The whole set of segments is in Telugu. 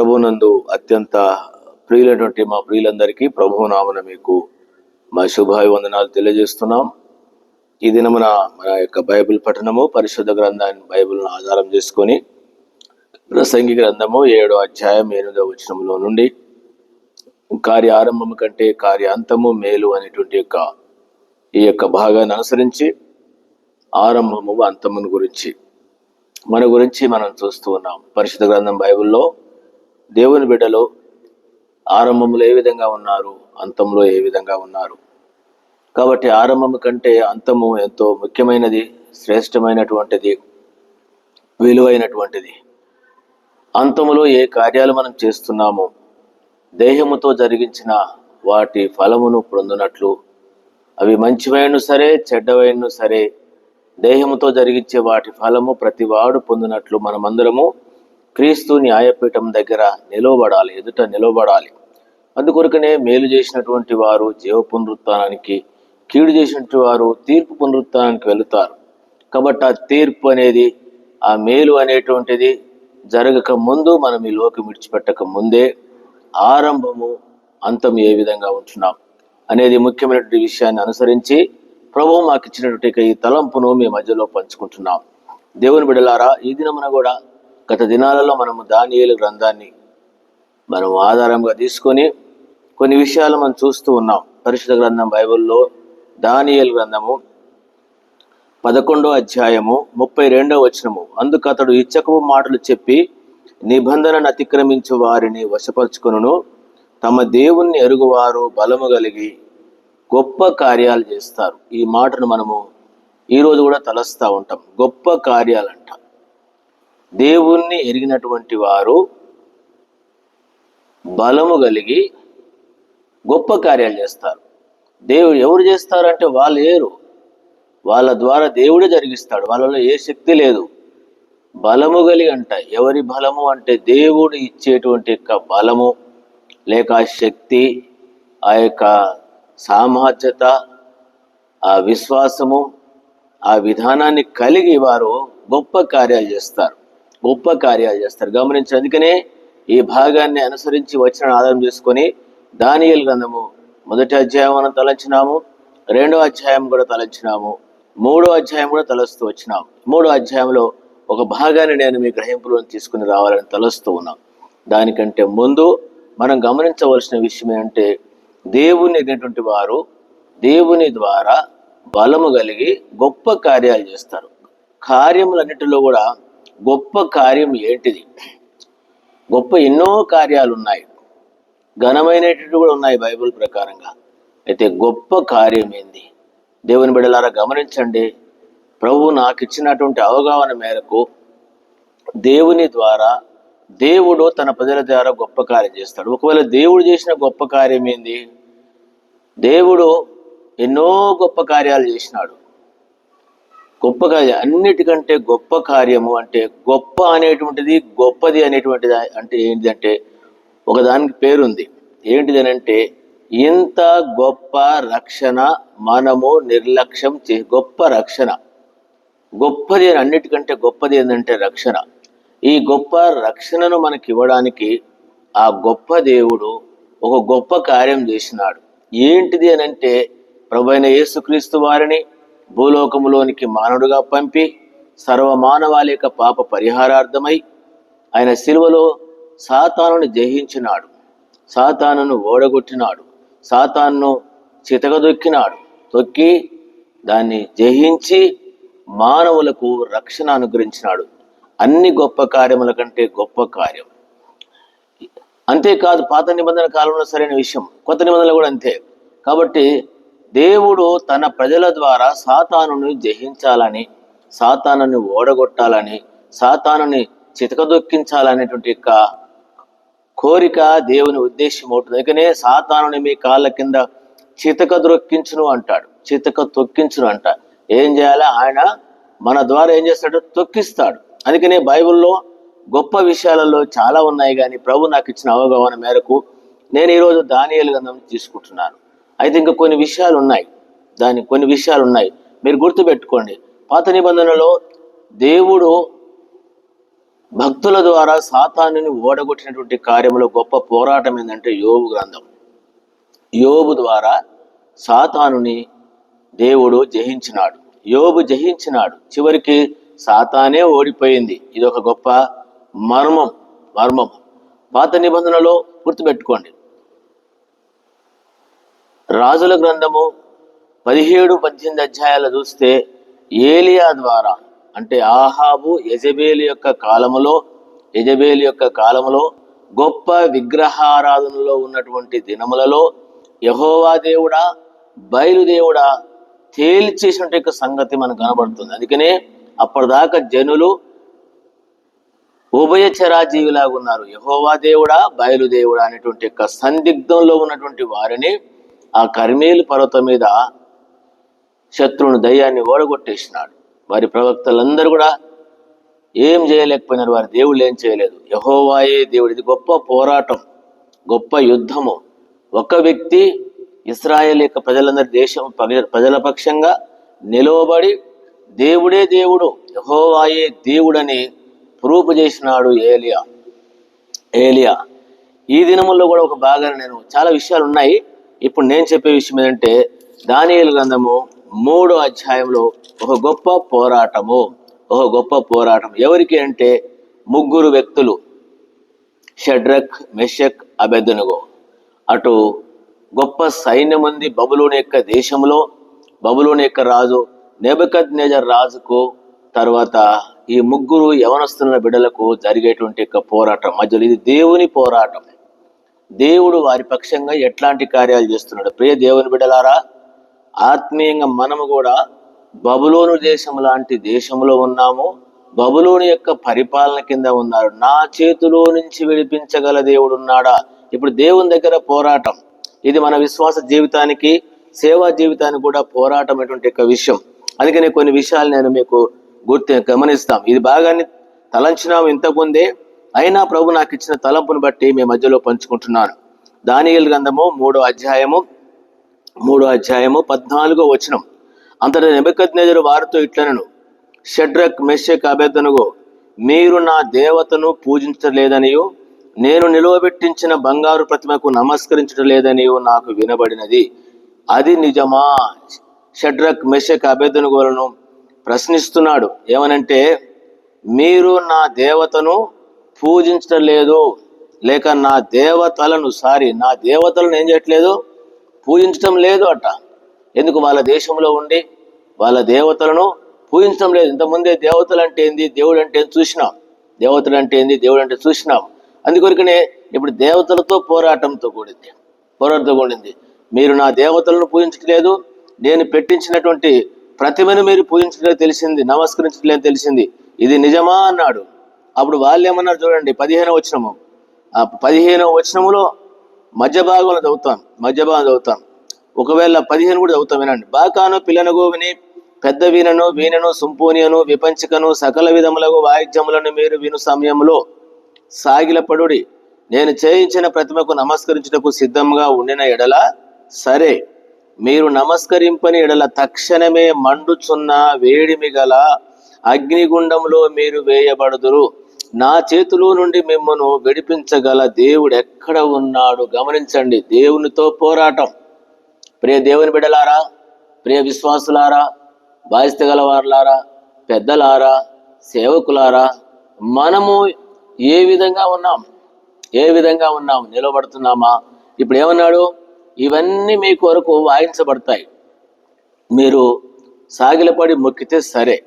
ప్రభునందు అత్యంత ప్రియులైనటువంటి మా ప్రియులందరికీ ప్రభువు నామన మీకు మా శుభాభివందనాలు తెలియజేస్తున్నాం. ఈ దినమున మన యొక్క బైబిల్ పఠనము పరిశుద్ధ గ్రంథాన్ని బైబిల్ను ఆధారం చేసుకొని ప్రసంగి గ్రంథము ఏడో అధ్యాయం ఎనిమిదో వచనంలో నుండి కార్య ఆరంభము కంటే కార్య అంతము మేలు అనేటువంటి యొక్క ఈ యొక్క భాగాన్ని అనుసరించి ఆరంభము అంతమును గురించి మన గురించి మనం చూస్తూ ఉన్నాం. పరిశుద్ధ గ్రంథం బైబిల్లో దేవుని బిడ్డలో ఆరంభంలో ఏ విధంగా ఉన్నారు? అంతంలో ఏ విధంగా ఉన్నారు? కాబట్టి ఆరంభం కంటే అంతము ఎంతో ముఖ్యమైనది శ్రేష్టమైనటువంటిది విలువైనటువంటిది. అంతములో ఏ కార్యాలు మనం చేస్తున్నామో దేహముతో జరిగించిన వాటి ఫలమును పొందినట్లు అవి మంచివైన సరే చెడ్డవైన సరే దేహముతో జరిగించే వాటి ఫలము ప్రతివాడు పొందినట్లు మనమందరము క్రీస్తు న్యాయపీఠం దగ్గర నిలవబడాలి ఎదుట నిలవబడాలి. అందుకొరకనే మేలు చేసినటువంటి వారు జీవ పునరుత్నానికి కీడు చేసినటువంటి వారు తీర్పు పునరుత్నానికి వెళుతారు. కాబట్టి ఆ తీర్పు అనేది ఆ మేలు అనేటువంటిది జరగక ముందు మనం ఈ లోకం విడిచిపెట్టక ముందే ఆరంభము అంతం ఏ విధంగా ఉంటున్నాం అనేది ముఖ్యమైనటువంటి విషయాన్ని అనుసరించి ప్రభువు మాకు ఇచ్చినటువంటి ఈ తలంపును మీ మధ్యలో పంచుకుంటున్నాం. దేవుని బిడలారా ఈ దినమున కూడా గత దినాలలో మనము దానియేలు గ్రంథాన్ని మనం ఆధారంగా తీసుకొని కొన్ని విషయాలు మనం చూస్తూ ఉన్నాం. పరిశుద్ధ గ్రంథం బైబిల్లో దానియేలు గ్రంథము పదకొండో అధ్యాయము ముప్పై రెండో వచనము. అందుకు అతడు ఇచ్చకపు మాటలు చెప్పి నిబంధనను అతిక్రమించు వారిని వశపరుచుకును తమ దేవుణ్ణి ఎరుగువారు బలము కలిగి గొప్ప కార్యాలు చేస్తారు. ఈ మాటను మనము ఈరోజు కూడా తలస్తూ ఉంటాం. గొప్ప కార్యాలని దేవుణ్ణి ఎరిగినటువంటి వారు బలము కలిగి గొప్ప కార్యాలు చేస్తారు. దేవుడు ఎవరు చేస్తారంటే వాళ్ళు ఏరు వాళ్ళ ద్వారా దేవుడే జరిగిస్తాడు. వాళ్ళలో ఏ శక్తి లేదు. బలము కలిగి అంట. ఎవరి బలము అంటే దేవుడు ఇచ్చేటువంటి యొక్క బలము లేక శక్తి ఆ యొక్క సామర్థ్యత ఆ విశ్వాసము ఆ విధానాన్ని కలిగి వారు గొప్ప కార్యాలు చేస్తారు. గొప్ప కార్యాలు చేస్తారు. గమనించి అందుకనే ఈ భాగాన్ని అనుసరించి వచ్చిన ఆధారం చేసుకొని దానియల్ గ్రంథము మొదటి అధ్యాయం మనం తలంచినాము. రెండో అధ్యాయం కూడా తలంచినాము. మూడో అధ్యాయం కూడా తలస్తూ వచ్చినాం. మూడో అధ్యాయంలో ఒక భాగాన్ని నేను మీ గ్రహింపులను తీసుకుని రావాలని తలస్తూ ఉన్నాం. దానికంటే ముందు మనం గమనించవలసిన విషయం ఏంటంటే దేవుని ఎగినటువంటి వారు దేవుని ద్వారా బలము కలిగి గొప్ప కార్యాలు చేస్తారు. కార్యములన్నిటిలో కూడా గొప్ప కార్యం ఏంటిది? గొప్ప ఎన్నో కార్యాలు ఉన్నాయి ఘనమైనటువంటి కూడా ఉన్నాయి బైబిల్ ప్రకారంగా. అయితే గొప్ప కార్యం ఏంది? దేవుని బిడలారా గమనించండి. ప్రభు నాకు ఇచ్చినటువంటి అవగాహన మేరకు దేవుని ద్వారా దేవుడు తన ప్రజల ద్వారా గొప్ప కార్యం చేస్తాడు. ఒకవేళ దేవుడు చేసిన గొప్ప కార్యం ఏంది? దేవుడు ఎన్నో గొప్ప కార్యాలు చేసినాడు. గొప్పగా అన్నిటికంటే గొప్ప కార్యము అంటే గొప్ప అనేటువంటిది గొప్పది అనేటువంటిది అంటే ఏంటిదంటే ఒకదానికి పేరుంది. ఏంటిది అంటే ఇంత గొప్ప రక్షణ మనము నిర్లక్ష్యం చే గొప్ప రక్షణ. గొప్పది అని అన్నిటికంటే గొప్పది ఏంటంటే రక్షణ. ఈ గొప్ప రక్షణను మనకి ఇవ్వడానికి ఆ గొప్ప దేవుడు ఒక గొప్ప కార్యం చేసినాడు. ఏంటిది అని అంటే ప్రభైన యేసుక్రీస్తు వారిని భూలోకములోనికి మానవుడుగా పంపి సర్వమానవాళి యొక్క పాప పరిహారార్థమై ఆయన శిలువలో సాతానుని జయించినాడు. సాతానును ఓడగొట్టినాడు. సాతాన్ను చితకదొక్కినాడు. తొక్కి దాన్ని జయించి మానవులకు రక్షణ అనుగ్రహించినాడు. అన్ని గొప్ప కార్యముల కంటే గొప్ప కార్యం. అంతేకాదు పాత నిబంధన కాలంలో సరైన విషయం కొత్త నిబంధనలు కూడా అంతే. కాబట్టి దేవుడు తన ప్రజల ద్వారా సాతానుని జయించాలని సాతానుని ఓడగొట్టాలని సాతానుని చితకదొక్కించాలనేటువంటి యొక్క కోరిక దేవుని ఉద్దేశం అవుతుంది అందుకనే సాతానుని మీ కాళ్ళ కింద చితక ద్రొక్కించును అంటాడు. చితక తొక్కించును అంట. ఏం చేయాలి? ఆయన మన ద్వారా ఏం చేస్తాడు? తొక్కిస్తాడు. అందుకనే బైబిల్లో గొప్ప విషయాలలో చాలా ఉన్నాయి. కానీ ప్రభు నాకు ఇచ్చిన అవగాహన మేరకు నేను ఈరోజు దానియలు గంధం తీసుకుంటున్నాను. అయితే ఇంకా కొన్ని విషయాలు ఉన్నాయి దాని కొన్ని విషయాలు ఉన్నాయి మీరు గుర్తుపెట్టుకోండి. పాత నిబంధనలో దేవుడు భక్తుల ద్వారా సాతానుని ఓడగొట్టినటువంటి కార్యంలో గొప్ప పోరాటం ఏంటంటే యోగు గ్రంథం. యోబు ద్వారా సాతానుని దేవుడు జయించినాడు. యోబు జయించినాడు. చివరికి సాతానే ఓడిపోయింది. ఇది ఒక గొప్ప మర్మం మర్మం. పాత నిబంధనలో గుర్తుపెట్టుకోండి. రాజుల గ్రంథము పదిహేడు పద్దెనిమిది అధ్యాయాలు చూస్తే ఏలియా ద్వారా అంటే ఆహాబు యజబేలు యొక్క కాలములో యజబేలు యొక్క కాలములో గొప్ప విగ్రహారాధనలో ఉన్నటువంటి దినములలో యహోవా దేవుడా బయలుదేవుడా తేల్చేసినట్టు యొక్క సంగతి మనకు కనబడుతుంది. అందుకనే అప్పటిదాకా జనులు ఉభయ చరాజీవిలాగా ఉన్నారు యహోవా దేవుడా బయలుదేవుడా అనేటువంటి యొక్క సందిగ్ధంలో ఉన్నటువంటి వారిని ఆ కర్మేలు పర్వతం మీద శత్రువుని దయ్యాన్ని ఓడగొట్టేసినాడు. వారి ప్రవక్తలందరూ కూడా ఏం చేయలేకపోయినారు. వారి దేవుళ్ళు ఏం చేయలేదు. యహోవాయే దేవుడు. ఇది గొప్ప పోరాటం గొప్ప యుద్ధము. ఒక వ్యక్తి ఇస్రాయేల్ యొక్క ప్రజలందరి దేశం ప్రజల పక్షంగా నిలవబడి దేవుడే దేవుడు యహోవాయే దేవుడని ప్రూఫ్ చేసినాడు ఏలియా. ఏలియా. ఈ దినముల్లో కూడా ఒక భాగాన్ని నేను చాలా విషయాలు ఉన్నాయి ఇప్పుడు నేను చెప్పే విషయం ఏంటంటే దానియలు గ్రంథము మూడో అధ్యాయంలో ఒక గొప్ప పోరాటము. ఒక గొప్ప పోరాటం. ఎవరికి అంటే ముగ్గురు వ్యక్తులు. షడ్రక్ మెషక్ అబెదనుగో. అటు గొప్ప సైన్యం ఉంది బబులోని యొక్క దేశంలో బబులోని యొక్క రాజు నెబకద్ నేజర్ రాజుకు తర్వాత ఈ ముగ్గురు యవనస్తున్న బిడలకు జరిగేటువంటి యొక్క పోరాటం. మధ్యలో ఇది దేవుని పోరాటం. దేవుడు వారి పక్షంగా ఎట్లాంటి కార్యాలు చేస్తున్నాడు? ప్రియ దేవుని బిడ్డలారా ఆత్మీయంగా మనము కూడా బబులోను దేశం లాంటి దేశంలో ఉన్నాము. బబులోని యొక్క పరిపాలన కింద ఉన్నారు. నా చేతిలో నుంచి విడిపించగల దేవుడు ఉన్నాడా? ఇప్పుడు దేవుని దగ్గర పోరాటం. ఇది మన విశ్వాస జీవితానికి సేవా జీవితానికి కూడా పోరాటం అటువంటి యొక్క విషయం. అందుకనే కొన్ని విషయాలు నేను మీకు గుర్తు గమనిస్తాం. ఇది బాగానే తలంచినాము ఇంతకుముందే. అయినా ప్రభు నాకు ఇచ్చిన తలంపును బట్టి మీ మధ్యలో పంచుకుంటున్నాను. దానియల్ గ్రంథము మూడో అధ్యాయము మూడో అధ్యాయము పద్నాలుగో వచనం. అంతటా నెబద్నేజరు వారితో ఇట్లనను షడ్రక్ మెషక్ అభ్యర్థనగో మీరు నా దేవతను పూజించలేదనియు నేను నిలువబెట్టించిన బంగారు ప్రతిమకు నమస్కరించడం లేదనియు నాకు వినబడినది. అది నిజమా? షడ్రక్ మెషక్ అభ్యర్థనగోలను ప్రశ్నిస్తున్నాడు. ఏమనంటే మీరు నా దేవతను పూజించడం లేదు. లేక నా దేవతలను సారీ నా దేవతలను ఏం చేయట్లేదు? పూజించడం లేదు అట. ఎందుకు వాళ్ళ దేశంలో ఉండి వాళ్ళ దేవతలను పూజించడం లేదు? ఇంతకుముందే దేవతలు అంటే ఏంది? దేవుడు అంటే ఏంది? చూసినాం. దేవతలు అంటే ఏంది? దేవుడు అంటే చూసినాం. అందుకొరకనే ఇప్పుడు దేవతలతో పోరాటంతో కూడింది పోరాటంతో కూడింది. మీరు నా దేవతలను పూజించట్లేదు. నేను పెట్టించినటువంటి ప్రతిమను మీరు పూజించలేదు తెలిసింది నమస్కరించట్లేదు తెలిసింది. ఇది నిజమా? అన్నాడు. అప్పుడు వాళ్ళు ఏమన్నారు చూడండి పదిహేనవ వచనము. ఆ పదిహేను వచనములో మధ్య భాగంలో చదువుతాం మధ్య భాగం చదువుతాం. ఒకవేళ పదిహేను కూడా చదువుతాం వినండి. బాకాను పిల్లనగు విని పెద్ద వీణను వీణను సుంపూనియను విపంచికను సకల విధములకు వాయిద్యములను మీరు విను సమయంలో సాగిలపడుడి. నేను చేయించిన ప్రతిమకు నమస్కరించుటకు సిద్ధంగా ఉండిన ఎడల సరే మీరు నమస్కరింపని ఎడల తక్షణమే మండుచున్న వేడిమి గల అగ్నిగుండంలో మీరు వేయబడుదురు. నా చేతిలో నుండి మిమ్మను విడిపించగల దేవుడు ఎక్కడ ఉన్నాడు? గమనించండి. దేవునితో పోరాటం. ప్రియ దేవుని బిడలారా ప్రియ విశ్వాసులారా బాధ్యత గలవారులారా పెద్దలారా సేవకులారా మనము ఏ విధంగా ఉన్నాం? ఏ విధంగా ఉన్నాం? నిలబడుతున్నామా? ఇప్పుడు ఏమన్నాడు? ఇవన్నీ మీ కొరకు వాయించబడతాయి. మీరు సాగిలపడి మొక్కితే సరే.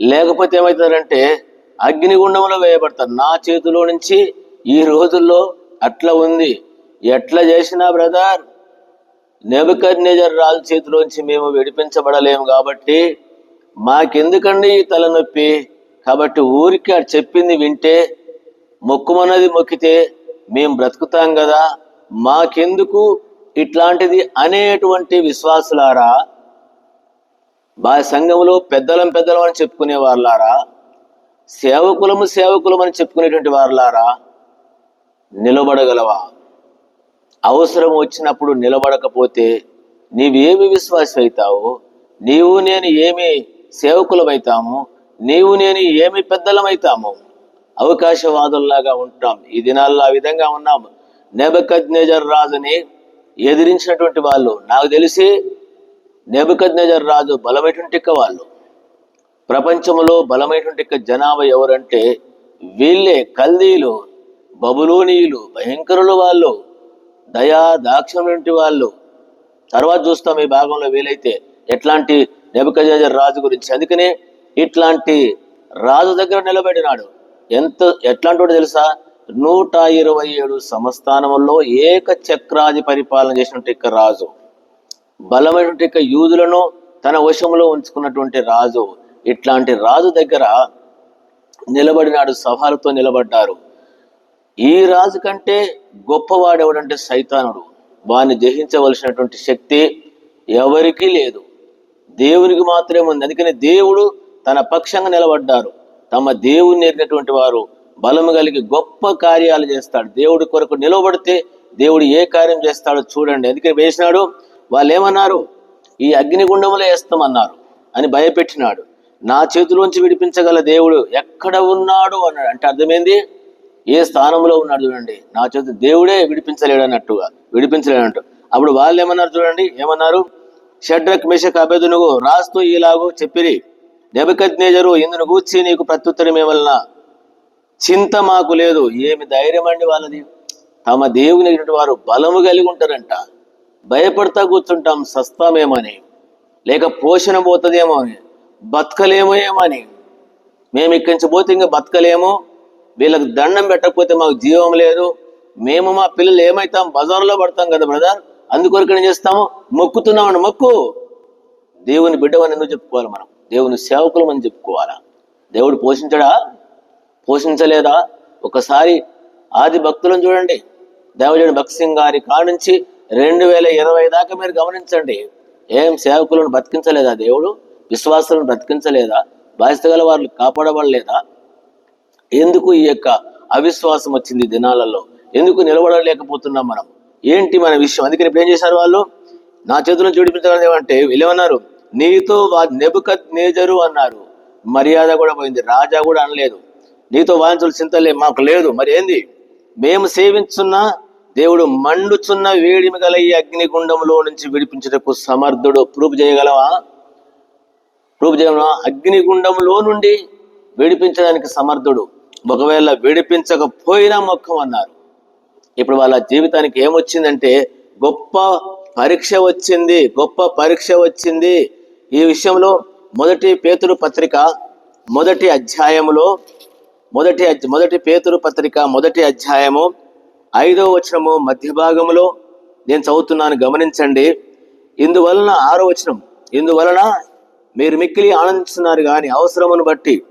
లేకపోతే ఏమవుతారంటే అగ్నిగుండంలో వేయబడతారు. నా చేతిలో నుంచి ఈ రోజుల్లో అట్లా ఉంది. ఎట్లా చేసినా బ్రదర్ నెబకర్నేజర్ రాజు చేతిలోంచి మేము విడిపించబడలేము కాబట్టి మాకెందుకండి ఈ తలనొప్పి? కాబట్టి ఊరికి అది చెప్పింది వింటే మొక్కుమన్నది మొక్కితే మేము బ్రతుకుతాం కదా మాకెందుకు ఇట్లాంటిది అనేటువంటి విశ్వాసులారా? మా సంఘంలో పెద్దలం పెద్దలం అని చెప్పుకునే వారులారా సేవకులము సేవకులం అని చెప్పుకునేటువంటి వారులారా నిలబడగలవా? అవసరం వచ్చినప్పుడు నిలబడకపోతే నీవేమి విశ్వాసం అవుతావు నీవు నేను ఏమి సేవకులమవుతాము నీవు నేను ఏమి పెద్దలమవుతాము అవకాశవాదుల్లాగా ఉంటున్నాం. ఈ దినాల్లో ఆ విధంగా ఉన్నాం. నెబకజ్నేజర్ రాజుని ఎదిరించినటువంటి వాళ్ళు నాకు తెలిసి నెబకజ్నేజర్ రాజు బలమైనటువంటి వాళ్ళు. ప్రపంచంలో బలమైనటువంటి జనాభా ఎవరంటే వీళ్ళే కల్దీలు బబులోనీయులు భయంకరులు వాళ్ళు దయా దాక్షిణ్యం వాళ్ళు. తర్వాత చూస్తాం ఈ భాగంలో వీలైతే ఎట్లాంటి నెబకజ రాజు గురించి. అందుకనే ఇట్లాంటి రాజు దగ్గర నిలబడినాడు. ఎంత ఎట్లాంటి తెలుసా? నూట ఇరవై ఏడు సంస్థానంలో ఏక చక్రాది పరిపాలన చేసినట్టు ఇక్క రాజు. బలమైనటువంటి యూదులను తన వశంలో ఉంచుకున్నటువంటి రాజు. ఇట్లాంటి రాజు దగ్గర నిలబడినాడు సవాలుతో నిలబడ్డారు. ఈ రాజు కంటే గొప్పవాడెవడంటే సైతానుడు. వారిని జయించవలసినటువంటి శక్తి ఎవరికీ లేదు. దేవునికి మాత్రమే ఉంది. అందుకని దేవుడు తన పక్షంగా నిలబడ్డారు. తమ దేవుని ఎరిగినటువంటి వారు బలము కలిగి గొప్ప కార్యాలు చేస్తాడు. దేవుడి కొరకు నిలబడితే దేవుడు ఏ కార్యం చేస్తాడో చూడండి. అందుకని వేసినాడు వాళ్ళు ఏమన్నారు ఈ అగ్నిగుండంలో వేస్తామన్నారు అని భయపెట్టినాడు. నా చేతిలోంచి విడిపించగల దేవుడు ఎక్కడ ఉన్నాడు అన్నాడు. అంటే అర్థమైంది? ఏ స్థానంలో ఉన్నాడు చూడండి. నా చేతి దేవుడే విడిపించలేడు అన్నట్టుగా అప్పుడు వాళ్ళు ఏమన్నారు చూడండి? ఏమన్నారు? షడ్రక్ మిషక్ అభేదునుగు రాస్తూ ఇలాగూ చెప్పిరి. నెబకజ్ఞేజరు ఇందును గూర్చి నీకు ప్రత్యుత్తరం వలన చింత మాకు లేదు. ఏమి ధైర్యం అండి వాళ్ళది? తమ దేవుని వారు బలము కలిగి ఉంటారంట. భయపడతా కూర్చుంటాం సస్తామేమని లేక పోషణ పోతుందేమో అని. బతకలేమో ఏమో అని. మేము ఇక్కడి నుంచి పోతే ఇంకా బతకలేము. వీళ్ళకి దండం పెట్టకపోతే మాకు జీవం లేదు. మేము మా పిల్లలు ఏమైతాం? బజార్లో పడతాం కదా బ్రదర్. అందుకొరకు ఏం చేస్తాము? మొక్కుతున్నామని మొక్కు. దేవుని బిడ్డవని ఎందుకు చెప్పుకోవాలి మనం? దేవుని సేవకులం అని చెప్పుకోవాలా? దేవుడు పోషించడా? పోషించలేదా? ఒకసారి ఆది భక్తులను చూడండి. దేవజుడి భక్త్ సింగ్ గారి కాడ నుంచి రెండు వేల ఇరవై దాకా మీరు గమనించండి. ఏం సేవకులను బతికించలేదా దేవుడు? విశ్వాసులను బ్రతికించలేదా? బాధ్యత గల వారిని కాపాడబడలేదా? ఎందుకు ఈ యొక్క అవిశ్వాసం వచ్చింది దినాలలో? ఎందుకు నిలబడలేకపోతున్నాం మనం? ఏంటి మన విషయం? అందుకని ఇప్పుడు ఏం చేశారు వాళ్ళు? నా చేతులను చూడిపించగలదు ఏమంటే వెళ్ళమన్నారు నీతో నెబుకత్ నేజరు అన్నారు. మర్యాద కూడా పోయింది. రాజా కూడా అనలేదు. నీతో వాంచులు చింతలే మాకు లేదు. మరి ఏంది? మేము సేవించున్న దేవుడు మండుచున్న వేడిమి గల ఈ అగ్నిగుండంలో నుంచి విడిపించుటకు సమర్థుడు ప్రూఫ్ చేయగలవా? ప్రూఫ్ అగ్నిగుండంలో నుండి విడిపించడానికి సమర్థుడు. ఒకవేళ విడిపించకపోయినా మొక్కం అన్నారు. ఇప్పుడు వాళ్ళ జీవితానికి ఏమొచ్చిందంటే గొప్ప పరీక్ష వచ్చింది గొప్ప పరీక్ష వచ్చింది. ఈ విషయంలో మొదటి పేతురు పత్రిక మొదటి అధ్యాయములో మొదటి మొదటి పేతురు పత్రిక మొదటి అధ్యాయము ఐదో వచనము మధ్య భాగములో నేను చదువుతున్నాను గమనించండి. ఇందువలన ఆరో వచనం. ఇందువలన మీరు మిక్కిలి ఆనందిస్తున్నారు కానీ అవసరమును బట్టి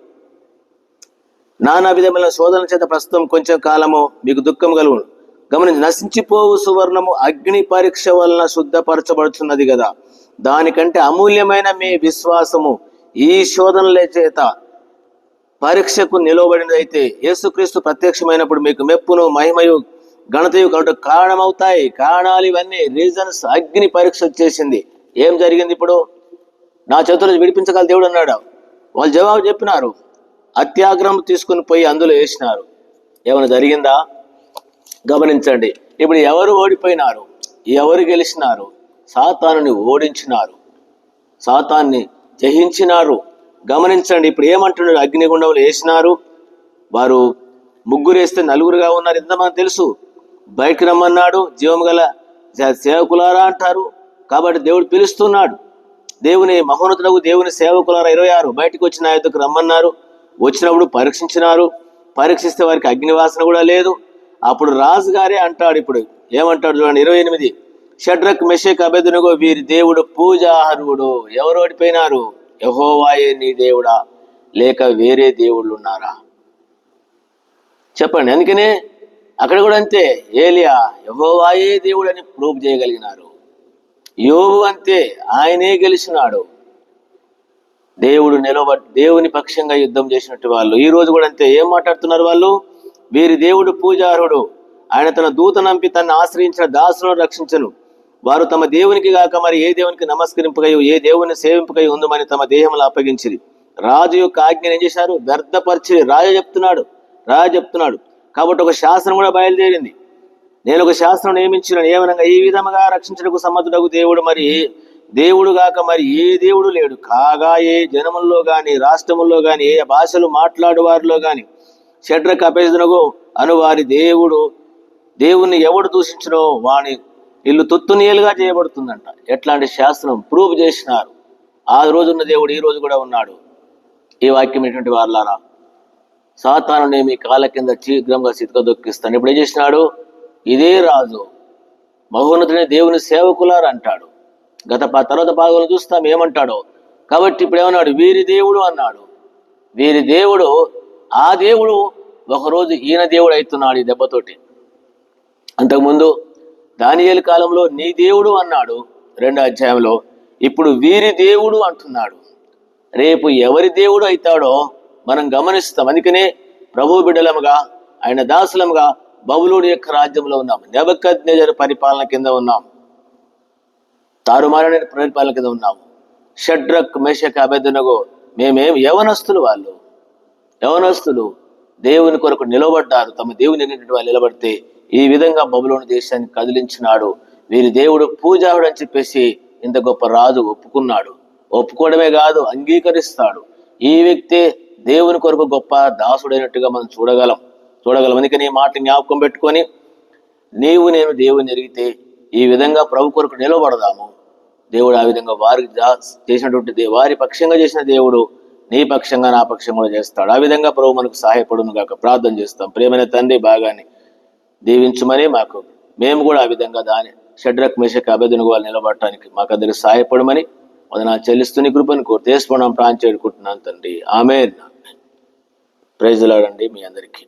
నానా విధమైన శోధన చేత ప్రస్తుతం కొంచెం కాలము మీకు దుఃఖం కలుగును. గమనించి నశించిపోవు సువర్ణము అగ్ని పరీక్ష వలన శుద్ధపరచబడుతున్నది కదా. దానికంటే అమూల్యమైన మీ విశ్వాసము ఈ శోధనల చేత పరీక్షకు నిలవబడినదైతే యేసుక్రీస్తు ప్రత్యక్షమైనప్పుడు మీకు మెప్పును మహిమయు గణతయు కలుగుట కారణమవుతాయి. కారణాలు ఇవన్నీ రీజన్స్ అగ్ని పరీక్ష వచ్చేసింది. ఏం జరిగింది ఇప్పుడు? నా చేతులు విడిపించగల దేవుడు అన్నాడు. వాళ్ళు జవాబు చెప్పినారు. అత్యాగ్రహం తీసుకుని పోయి అందులో వేసినారు. ఏమైనా జరిగిందా? గమనించండి. ఇప్పుడు ఎవరు ఓడిపోయినారు? ఎవరు గెలిచినారు? సాతానుని ఓడించినారు. సాతాన్ని జయించినారు. గమనించండి. ఇప్పుడు ఏమంటున్నారు అగ్నిగుండంలో వేసినారు. వారు ముగ్గురు వేస్తే నలుగురుగా ఉన్నారు. ఇంత మనకు తెలుసు? బయటకు రమ్మన్నాడు. జీవం గల సేవకులారా అంటారు. కాబట్టి దేవుడు పిలుస్తున్నాడు. దేవుని మహోన్నతులకు దేవుని సేవకులారా ఇరవై ఆరు బయటకు వచ్చిన ఆయనకు రమ్మన్నారు. వచ్చినప్పుడు పరీక్షించినారు. పరీక్షిస్తే వారికి అగ్నివాసన కూడా లేదు. అప్పుడు రాజుగారే అంటాడు ఇప్పుడు. ఏమంటాడు చూడండి ఇరవై ఎనిమిది. షడ్రక్ మెషక్ అభెదునుగో వీరి దేవుడు పూజాహరుడు. ఎవరు ఓడిపోయినారు? యహోవాయే నీ దేవుడా. లేక వేరే దేవుళ్ళు ఉన్నారా చెప్పండి. అందుకనే అక్కడ కూడా అంతే. ఏలియా యహోవాయే దేవుడు అని ప్రూవ్ చేయగలిగినారు. యోగు అంతే ఆయనే గెలిచినాడు. దేవుడు నిలబ దేవుని పక్షంగా యుద్ధం చేసినట్టు వాళ్ళు. ఈ రోజు కూడా అంతే. ఏం మాట్లాడుతున్నారు వాళ్ళు? వీరి దేవుడు పూజారుడు. ఆయన తన దూత నంపి తను ఆశ్రయించిన దాసులను రక్షించను. వారు తమ దేవునికి గాక మరి ఏ దేవునికి నమస్కరింపకై ఏ దేవుని సేవింపకై ఉందమని తమ దేహంలో అప్పగించిరి. రాజు యొక్క ఆజ్ఞను ఏం చేశారు? వ్యర్థపరిచి రాజు చెప్తున్నాడు. రాజు చెప్తున్నాడు. కాబట్టి ఒక శాస్త్రం కూడా బయలుదేరింది. నేను ఒక శాస్త్రం నియమించిన ఏమనగా ఈ విధముగా రక్షించడానికి సమర్థుడకు దేవుడు మరి దేవుడు గాక మరి ఏ దేవుడు లేడు. కాగా ఏ జనముల్లో గాని రాష్ట్రముల్లో గాని ఏ భాషలు మాట్లాడు వారిలో గాని షడ్ర అపేదనకు అను వారి దేవుడు దేవుణ్ణి ఎవడు దూషించినో వాని ఇల్లు తుత్తునీయులుగా చేయబడుతుందంట. ఎట్లాంటి శాస్త్రం ప్రూవ్ చేసినారు. ఆ రోజున్న దేవుడు ఈ రోజు కూడా ఉన్నాడు. ఈ వాక్యం ఎటువంటి వారులారా సాతాను మీ కాళ్ళ కింద శీఘ్రంగా సితక దొక్కిస్తాను. ఇప్పుడు ఏం చేసినాడు? ఇదే రాజు. మహోన్నతుని దేవుని సేవకులారు అంటాడు. గత తర్వాత భాగంలో చూస్తాం ఏమంటాడో? కాబట్టి ఇప్పుడు ఏమన్నాడు? వీరి దేవుడు అన్నాడు. వీరి దేవుడు ఆ దేవుడు ఒకరోజు ఈయన దేవుడు అవుతున్నాడు ఈ దెబ్బతోటి. అంతకుముందు దానియేలు కాలంలో నీ దేవుడు అన్నాడు రెండో అధ్యాయంలో. ఇప్పుడు వీరి దేవుడు అంటున్నాడు. రేపు ఎవరి దేవుడు అవుతాడో మనం గమనిస్తాం. అందుకనే ప్రభు బిడ్డలముగా ఆయన దాసులముగా బబులుడి యొక్క రాజ్యంలో ఉన్నాం. నెబక్కద్ పరిపాలన కింద ఉన్నాం. తారుమారైన పరిపాలన కింద ఉన్నాం. షడ్రక్ మేషక్ అభ్యర్థనగో మేమేం యవనస్తులు వాళ్ళు. యవనస్తులు దేవుని కొరకు నిలబడ్డారు. తమ దేవుని ఎన్నిటి వాళ్ళు నిలబడితే ఈ విధంగా బబులోని దేశాన్ని కదిలించినాడు. వీరి దేవుడు పూజాహుడు అని చెప్పేసి ఇంత గొప్ప రాజు ఒప్పుకున్నాడు. ఒప్పుకోవడమే కాదు అంగీకరిస్తాడు. ఈ వ్యక్తే దేవుని కొరకు గొప్ప దాసుడైనట్టుగా మనం చూడగలం. చూడగలం అందుకని మాట జ్ఞాపకం పెట్టుకొని నీవు నేను దేవుని ఎరిగితే ఈ విధంగా ప్రభు కొరకు నిలబడదాము. దేవుడు ఆ విధంగా వారికి చేసినటువంటి వారి పక్షంగా చేసిన దేవుడు నీ పక్షంగా నా పక్షంగా కూడా చేస్తాడు. ఆ విధంగా ప్రభు మనకు సహాయపడును గాక. ప్రార్థన చేస్తాం. ప్రేమైన తండ్రి బాగాని దీవించమని మాకు. మేము కూడా ఆ విధంగా దాని షడ్రక్ మేషక్ అభ్యర్థుని వాళ్ళు నిలబడటానికి మాకు అందరికి సహాయపడమని వదన చెల్లిస్తుని కృపను కోరి తీసుకోవడం ప్రాంతం చేరుకుంటున్నాను తండ్రి. ఆమె ప్రైజ్లాడండి మీ అందరికీ.